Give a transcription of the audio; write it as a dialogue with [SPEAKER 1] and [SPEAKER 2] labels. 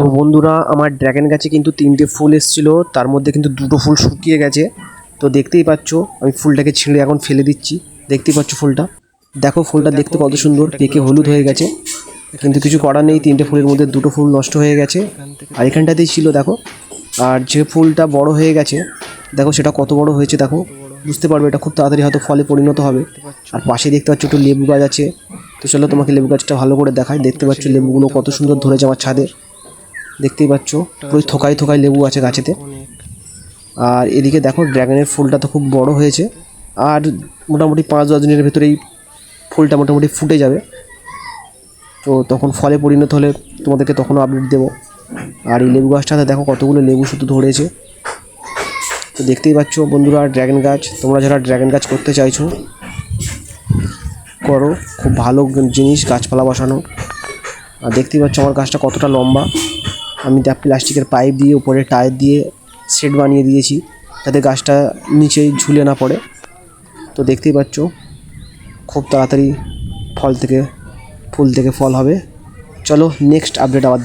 [SPEAKER 1] তো বন্ধুরা, আমার ড্র্যাগন গাছে কিন্তু তিনটে ফুল এসেছিল। তার মধ্যে কিন্তু দুটো ফুল শুকিয়ে গেছে। তো দেখতেই পাচ্ছ, আমি ফুলটাকে ছিঁড়ে এখন ফেলে দিচ্ছি। দেখতেই পাচ্ছ ফুলটা? দেখো ফুলটা দেখতে কত সুন্দর, পেকে হলুদ হয়ে গেছে। কিন্তু কিছু করার নেই, তিনটে ফুলের মধ্যে দুটো ফুল নষ্ট হয়ে গেছে। আর এখানটাতেই ছিল, দেখো। আর যে ফুলটা বড় হয়ে গেছে, দেখো সেটা কত বড় হয়েছে, দেখো। বুঝতে পারবে, এটা খুব তাড়াতাড়ি হয়তো ফলে পরিণত হবে। আর পাশে দেখতে পাচ্ছ একটু লেবু গাছ আছে। তো চলো তোমাকে লেবু গাছটা ভালো করে দেখাই। দেখতে পাচ্ছ লেবুগুলো কত সুন্দর ধরেছে আমার ছাদে। দেখতেই পাচ্ছ পুরো থোকায় থোকায় লেবু আছে গাছেতে। আর এদিকে দেখো, ড্রাগনের ফুলটা তো খুব বড় হয়েছে। আর মোটামুটি পাঁচ দশ দিনের ভেতরেই ফুলটা মোটামুটি ফুটে যাবে। তো তখন ফলে পরিণত হলে তোমাদেরকে তখনও আপডেট দেবো। আর এই লেবু গাছটাতে দেখো কতগুলো লেবু শুধু ধরেছে। তো দেখতেই পাচ্ছ বন্ধুরা, ড্রাগন গাছ, তোমরা যারা ড্রাগন গাছ করতে চাইছো, করো। খুব ভালো জিনিস, গাছপালা বসানো। আর দেখতেই পাচ্ছ আমার গাছটা কতটা লম্বা। আমি যা প্লাস্টিকের পাইপ দিয়ে উপরে টায়ার দিয়ে শেড বানিয়ে দিয়েছি যাতে গাছটা নিচে ঝুলে না পড়ে। তো দেখতেই পাচ্ছ, খুব তাড়াতাড়ি ফল থেকে, ফুল থেকে ফল হবে। চলো নেক্সট আপডেট আবার